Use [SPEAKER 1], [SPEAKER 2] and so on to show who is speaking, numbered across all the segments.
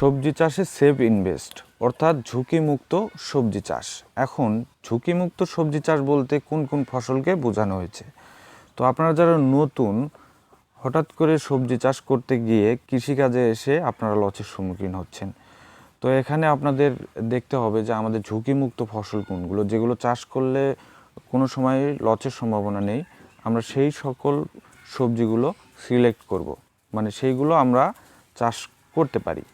[SPEAKER 1] সবজি চাষে save invest, অর্থাৎ ঝুঁকিমুক্ত সবজি চাষ। এখন, ঝুঁকিমুক্ত সবজি চাষ বলতে কোন কোন ফসলকে বোঝানো হয়েছে? তো আপনারা যারা নতুন, হঠাৎ করে সবজি চাষ করতে গিয়ে কৃষিকাজে এসে আপনারা লসের সম্মুখীন হচ্ছেন। তো এখানে আপনাদের দেখতে হবে যে আমাদের ঝুঁকিমুক্ত ফসল কোনগুলো, যেগুলো চাষ করলে কোনো সময় লসের সম্ভাবনা নেই। আমরা সেই সকল সবজিগুলো সিলেক্ট করব। মানে সেইগুলো আমরা চাষ করতে পারি।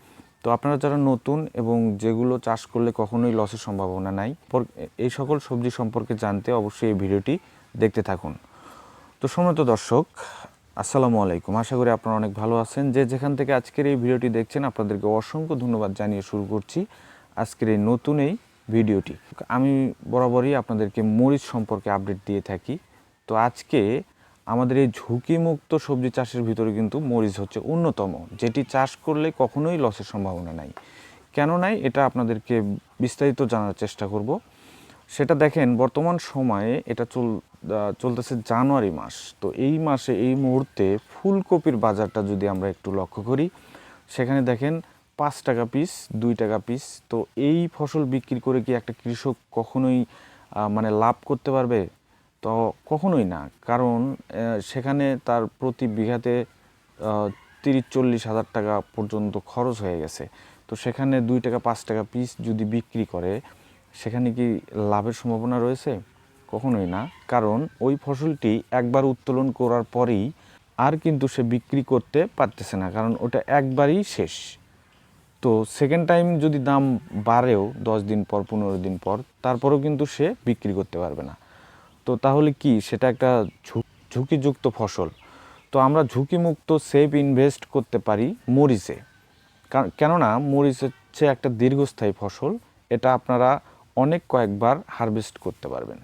[SPEAKER 1] তো আপনারা যারা নতুন এবং যেগুলো চাষ করলে কখনোই লসের সম্ভাবনা নাই এই সকল সবজি সম্পর্কে জানতে অবশ্যই এই ভিডিওটি দেখতে থাকুন। তো সম্মানিত দর্শক, আসসালামু আলাইকুম। আশা করি আপনারা অনেক ভালো আছেন। যে যেখান থেকে আজকের এই ভিডিওটি দেখছেন, আপনাদেরকে অসংখ্য ধন্যবাদ জানিয়ে শুরু করছি আজকের এই নতুন এই ভিডিওটি। আমি বরাবরই আপনাদেরকে মরিচ সম্পর্কে আপডেট দিয়ে থাকি। তো আজকে আমাদের এই ঝুঁকিমুক্ত সবজি চাষের ভিতরে কিন্তু মরিচ হচ্ছে অন্যতম, যেটি চাষ করলে কখনোই লসের সম্ভাবনা নাই। কেন নাই? এটা আপনাদেরকে বিস্তারিত জানার চেষ্টা করব। সেটা দেখেন, বর্তমান সময়ে এটা চল চলতেছে জানুয়ারি মাস। তো এই মাসে, এই মুহূর্তে ফুলকপির বাজারটা যদি আমরা একটু লক্ষ্য করি, সেখানে দেখেন পাঁচ টাকা পিস দুই টাকা পিস তো এই ফসল বিক্রি করে কি একটা কৃষক কখনোই মানে লাভ করতে পারবে? তো কখনোই না। কারণ সেখানে তার প্রতি বিঘাতে তিরিশ চল্লিশ হাজার টাকা পর্যন্ত খরচ হয়ে গেছে। তো সেখানে দুই টাকা, পাঁচ টাকা পিস যদি বিক্রি করে, সেখানে কি লাভের সম্ভাবনা রয়েছে? কখনোই না। কারণ, ওই ফসলটি একবার উত্তোলন করার পরেই আর কিন্তু সে বিক্রি করতে পারতেছে না, কারণ ওটা একবারই শেষ। তো সেকেন্ড টাইম যদি দাম বাড়েও, দশ দিন পর, পনেরো দিন পর, তারপরেও কিন্তু সে বিক্রি করতে পারবে না। তো তাহলে কি? সেটা একটা ঝুঁকিযুক্ত ফসল। তো আমরা ঝুঁকিমুক্ত সেভ ইনভেস্ট করতে পারি মরিচে। কেননা মরিচ হচ্ছে একটা দীর্ঘস্থায়ী ফসল, এটা আপনারা অনেক কয়েকবার হারভেস্ট করতে পারবেন।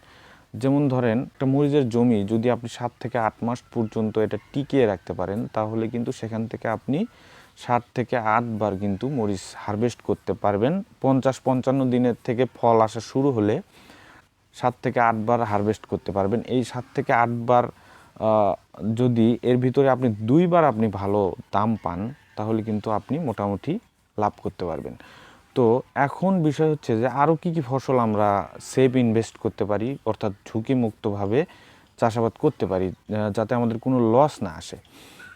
[SPEAKER 1] যেমন ধরেন, একটা মরিচের জমি যদি আপনি সাত থেকে আট মাস পর্যন্ত এটা টিকিয়ে রাখতে পারেন, তাহলে কিন্তু সেখান থেকে আপনি ষাট থেকে আটবার কিন্তু মরিচ হারভেস্ট করতে পারবেন। পঞ্চাশ পঞ্চান্ন দিনের থেকে ফল আসা শুরু হলে সাত থেকে আটবার হারভেস্ট করতে পারবেন। এই সাত থেকে আটবার যদি এর ভিতরে আপনি দুইবার আপনি ভালো দাম পান, তাহলে কিন্তু আপনি মোটামুটি লাভ করতে পারবেন। তো এখন বিষয় হচ্ছে যে আরও কী কী ফসল আমরা সেভ ইনভেস্ট করতে পারি, অর্থাৎ ঝুঁকিমুক্তভাবে চাষাবাদ করতে পারি যাতে আমাদের কোনো লস না আসে।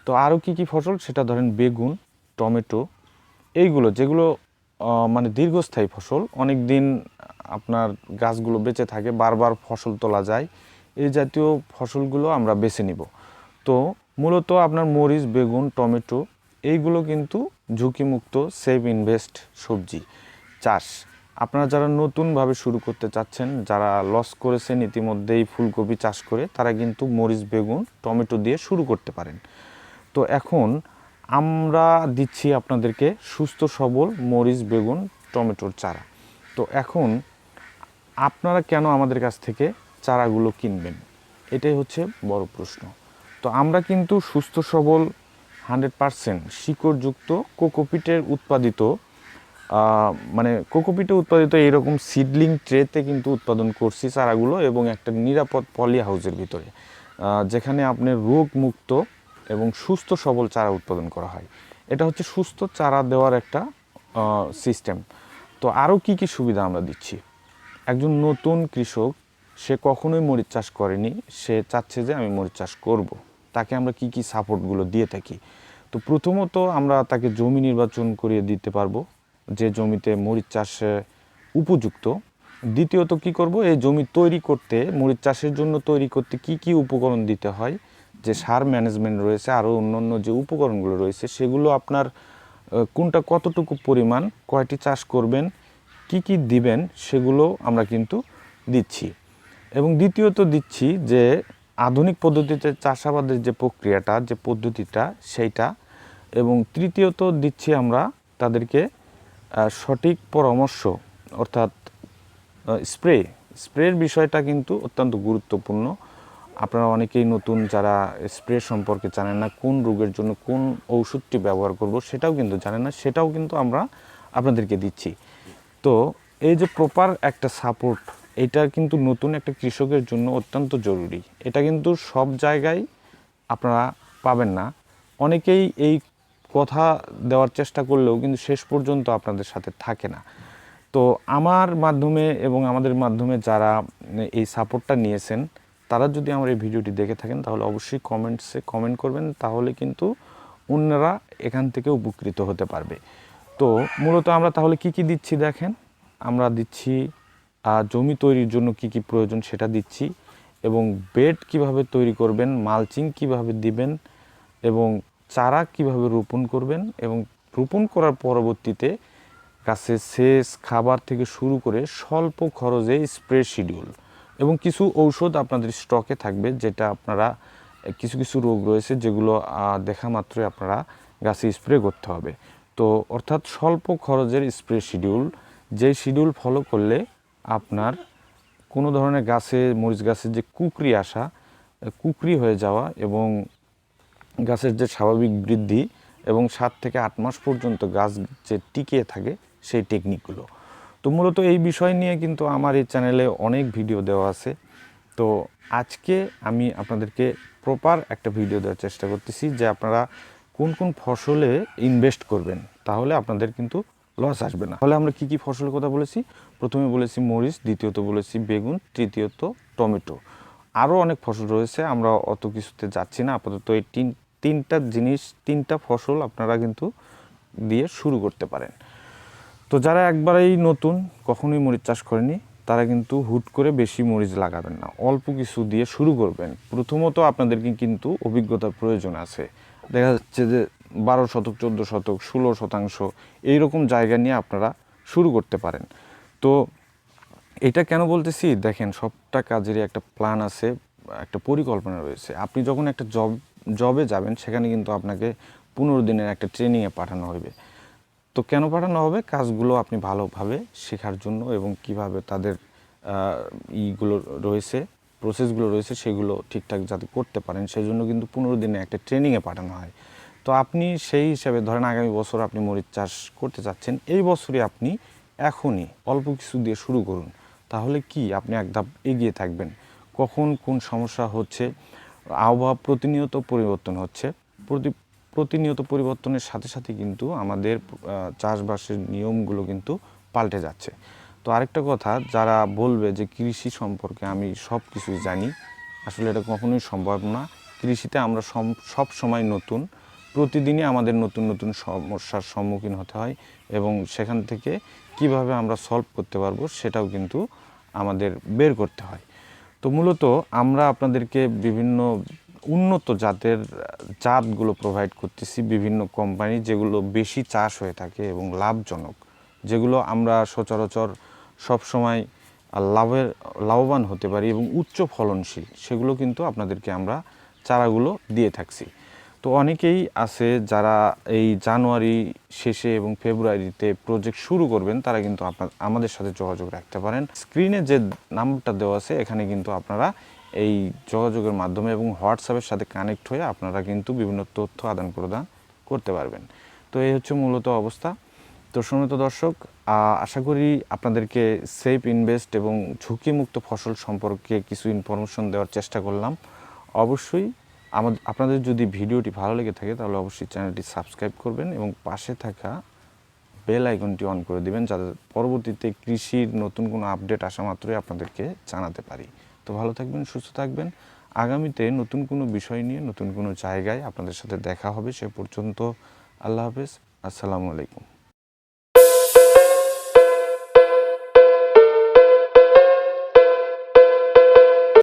[SPEAKER 1] তো আরও কী কী ফসল? সেটা ধরেন বেগুন, টমেটো, এইগুলো যেগুলো মানে দীর্ঘস্থায়ী ফসল। অনেক দিন আপনার গাছগুলো বেঁচে থাকে, বারবার ফসল তোলা যায়। এই জাতীয় ফসলগুলো আমরা বেছে নিব। তো মূলত আপনার মরিচ, বেগুন, টমেটো, এইগুলো কিন্তু ঝুঁকিমুক্ত, সেভ ইনভেস্ট সবজি চাষ। আপনারা যারা নতুনভাবে শুরু করতে চাচ্ছেন, যারা লস করেছেন ইতিমধ্যেই ফুলকপি চাষ করে, তারা কিন্তু মরিচ, বেগুন, টমেটো দিয়ে শুরু করতে পারেন। তো এখন আমরা দিচ্ছি আপনাদেরকে সুস্থ, সবল মরিচ, বেগুন, টমেটোর চারা। তো এখন আপনারা কেন আমাদের কাছ থেকে চারাগুলো কিনবেন? এটাই হচ্ছে বড় প্রশ্ন। তো আমরা কিন্তু সুস্থ, সবল, হান্ড্রেড পারসেন্ট শিকড়যুক্ত কোকোপিটের উৎপাদিত মানে কোকোপিটে উৎপাদিত এইরকম সিডলিং ট্রেতে কিন্তু উৎপাদন করছি চারাগুলো এবং একটা নিরাপদ পলি হাউসের ভিতরে যেখানে আপনি রোগ মুক্ত এবং সুস্থ সবল চারা উৎপাদন করা হয়। এটা হচ্ছে সুস্থ চারা দেওয়ার একটা সিস্টেম তো আরও কি কি সুবিধা আমরা দিচ্ছি? একজন নতুন কৃষক, সে কখনোই মরিচ চাষ করেনি, সে চাচ্ছে যে আমি মরিচ চাষ করব। তাকে আমরা কি কি সাপোর্টগুলো দিয়ে থাকি? তো প্রথমত আমরা তাকে জমি নির্বাচন করিয়ে দিতে পারব, যে জমিতে মরিচ চাষে উপযুক্ত। দ্বিতীয়ত কি করব? এই জমি তৈরি করতে, মরিচ চাষের জন্য তৈরি করতে কি কি উপকরণ দিতে হয়? যে সার ম্যানেজমেন্ট রয়েছে আরও অন্যান্য যে উপকরণগুলো রয়েছে, সেগুলো আপনার কোনটা কতটুকু পরিমাণ, কয়টি চাষ করবেন, কি কি দিবেন, সেগুলো আমরা কিন্তু দিচ্ছি। এবং দ্বিতীয়ত দিচ্ছি যে আধুনিক পদ্ধতিতে চাষাবাদের যে প্রক্রিয়াটা, যে পদ্ধতিটা, সেইটা। এবং তৃতীয়ত দিচ্ছি আমরা তাদেরকে সঠিক পরামর্শ, অর্থাৎ স্প্রে। স্প্রের বিষয়টা কিন্তু অত্যন্ত গুরুত্বপূর্ণ। আপনারা অনেকেই নতুন যারা স্প্রে সম্পর্কে জানেন না, কোন রোগের জন্য কোন ঔষধটি ব্যবহার করব সেটাও কিন্তু জানেন না, সেটাও কিন্তু আমরা আপনাদেরকে দিচ্ছি। তো এই যে প্রপার একটা সাপোর্ট এটা কিন্তু নতুন একটা কৃষকের জন্য অত্যন্ত জরুরি। এটা কিন্তু সব জায়গায় আপনারা পাবেন না। অনেকেই এই কথা দেওয়ার চেষ্টা করলেও কিন্তু শেষ পর্যন্ত আপনাদের সাথে থাকে না। তো আমার মাধ্যমে এবং আমাদের মাধ্যমে যারা এই সাপোর্টটা নিয়েছেন তারা যদি আমার এই ভিডিওটি দেখে থাকেন, তাহলে অবশ্যই কমেন্টসে কমেন্ট করবেন, তাহলে কিন্তু অন্যরা এখান থেকে উপকৃত হতে পারবে। তো মূলত আমরা তাহলে কি কি দিচ্ছি দেখেন? আমরা দিচ্ছি জমি তৈরির জন্য কি কি প্রয়োজন সেটা দিচ্ছি এবং বেড কীভাবে তৈরি করবেন, মালচিং কীভাবে দিবেন এবং চারা কীভাবে রোপণ করবেন এবং রোপণ করার পরবর্তীতে গাছের সেচ, খাবার থেকে শুরু করে স্বল্প খরচে স্প্রে শিডিউল এবং কিছু ঔষধ আপনাদের স্টকে থাকবে যেটা আপনারা কিছু কিছু রোগ রয়েছে যেগুলো দেখা মাত্রই আপনারা গাছে স্প্রে করতে হবে। তো অর্থাৎ স্বল্প খরচের স্প্রে শিডিউল যে শিডিউল ফলো করলে আপনার কোনো ধরনের গাছে, মরিচ গাছের যে কুকরি আসা কুকরি হয়ে যাওয়া এবং গাছের যে স্বাভাবিক বৃদ্ধি এবং সাত থেকে আট মাস পর্যন্ত গাছ যে টিকিয়ে থাকে সেই টেকনিকগুলো তো মূলত এই বিষয় নিয়ে কিন্তু আমার এই চ্যানেলে অনেক ভিডিও দেওয়া আছে। তো আজকে আমি আপনাদেরকে প্রপার একটা ভিডিও দেওয়ার চেষ্টা করতেছি যে আপনারা কোন কোন ফসলে ইনভেস্ট করবেন, তাহলে আপনাদের কিন্তু লস আসবে না। তাহলে আমরা কি কি ফসলের কথা বলেছি? প্রথমে বলেছি মরিচ, দ্বিতীয়ত বলেছি বেগুন, তৃতীয়ত টমেটো। আরও অনেক ফসল রয়েছে, আমরা অত কিছুতে যাচ্ছি না। আপাতত এই তিন, তিনটা জিনিস, তিনটা ফসল আপনারা কিন্তু দিয়ে শুরু করতে পারেন। তো যারা একবারেই নতুন, কখনোই মরিচ চাষ করেনি তারা কিন্তু হুট করে বেশি মরিচ লাগাবেন না। অল্প কিছু দিয়ে শুরু করবেন। প্রথমত আপনাদেরকে কিন্তু অভিজ্ঞতার প্রয়োজন আছে। দেখা যাচ্ছে যে বারো শতক, চোদ্দ শতক, ষোলো শতাংশ এইরকম জায়গা নিয়ে আপনারা শুরু করতে পারেন। তো এটা কেন বলতেছি? দেখেন, সবটা কাজেরই একটা প্ল্যান আছে, একটা পরিকল্পনা রয়েছে। আপনি যখন একটা জব জবে যাবেন, সেখানে কিন্তু আপনাকে পনেরো দিনের একটা ট্রেনিংয়ে পাঠানো হবে। তো কেন পাঠানো হবে? কাজগুলো আপনি ভালোভাবে শেখার জন্য এবং কীভাবে তাদের ইগুলো রয়েছে প্রসেসগুলো রয়েছে, সেগুলো ঠিকঠাক যাতে করতে পারেন সেই জন্য কিন্তু পনেরো দিনে একটা ট্রেনিংয়ে পাঠানো হয়। তো আপনি সেই হিসাবে ধরেন আগামী বছর আপনি মরিচ চাষ করতে চাচ্ছেন, এই বছরই আপনি এখনই অল্প কিছু দিয়ে শুরু করুন। তাহলে কি আপনি এক ধাপ এগিয়ে থাকবেন? কখন কোন সমস্যা হচ্ছে? আবহাওয়া প্রতিনিয়ত পরিবর্তন হচ্ছে। প্রতি প্রতিনিয়ত পরিবর্তনের সাথে সাথে কিন্তু আমাদের চাষবাসের নিয়মগুলো কিন্তু পাল্টে যাচ্ছে। তো আরেকটা কথা, যারা বলবে যে কৃষি সম্পর্কে আমি সব কিছুই জানি, আসলে এটা কখনোই সম্ভব না। কৃষিতে আমরা সব সময় নতুন, প্রতিদিনই আমাদের নতুন নতুন সমস্যার সম্মুখীন হতে হয় এবং সেখান থেকে কীভাবে আমরা সলভ করতে পারব সেটাও কিন্তু আমাদের বের করতে হয়। তো মূলত আমরা আপনাদেরকে বিভিন্ন উন্নত জাতের জাতগুলো প্রোভাইড করতেছি বিভিন্ন কোম্পানি যেগুলো বেশি চাষ হয়ে থাকে এবং লাভজনক, যেগুলো আমরা সচরাচর সবসময় লাভের, লাভবান হতে পারি এবং উচ্চ ফলনশীল, সেগুলো কিন্তু আপনাদেরকে আমরা চারাগুলো দিয়ে থাকছি। তো অনেকেই আছে যারা এই জানুয়ারি শেষে এবং ফেব্রুয়ারিতে প্রজেক্ট শুরু করবেন, তারা কিন্তু আপনার, আমাদের সাথে যোগাযোগ রাখতে পারেন। স্ক্রিনে যে নাম্বারটা দেওয়া আছে, এখানে কিন্তু আপনারা এই যোগাযোগের মাধ্যমে এবং হোয়াটসঅ্যাপের সাথে কানেক্ট হয়ে আপনারা কিন্তু বিভিন্ন তথ্য আদান প্রদান করতে পারবেন। তো এই হচ্ছে মূলত অবস্থা। তো সম্মানিত দর্শক আশা করি আপনাদেরকে সেফ ইনভেস্ট এবং ঝুঁকিমুক্ত ফসল সম্পর্কে কিছু ইনফরমেশন দেওয়ার চেষ্টা করলাম। অবশ্যই আমাদের আপনাদের যদি ভিডিওটি ভালো লেগে থাকে তাহলে অবশ্যই চ্যানেলটি সাবস্ক্রাইব করবেন এবং পাশে থাকা বেল আইকনটি অন করে দিবেন যাতে পরবর্তীতে কৃষির নতুন কোনো আপডেট আসা মাত্রই আপনাদেরকে জানাতে পারি। তো ভালো থাকবেন, সুস্থ থাকবেন। আগামীতে নতুন কোনো বিষয় নিয়ে, নতুন কোনো জায়গায় আপনাদের সাথে দেখা হবে সে পর্যন্ত। আল্লাহ হাফেজ। আসসালামু আলাইকুম।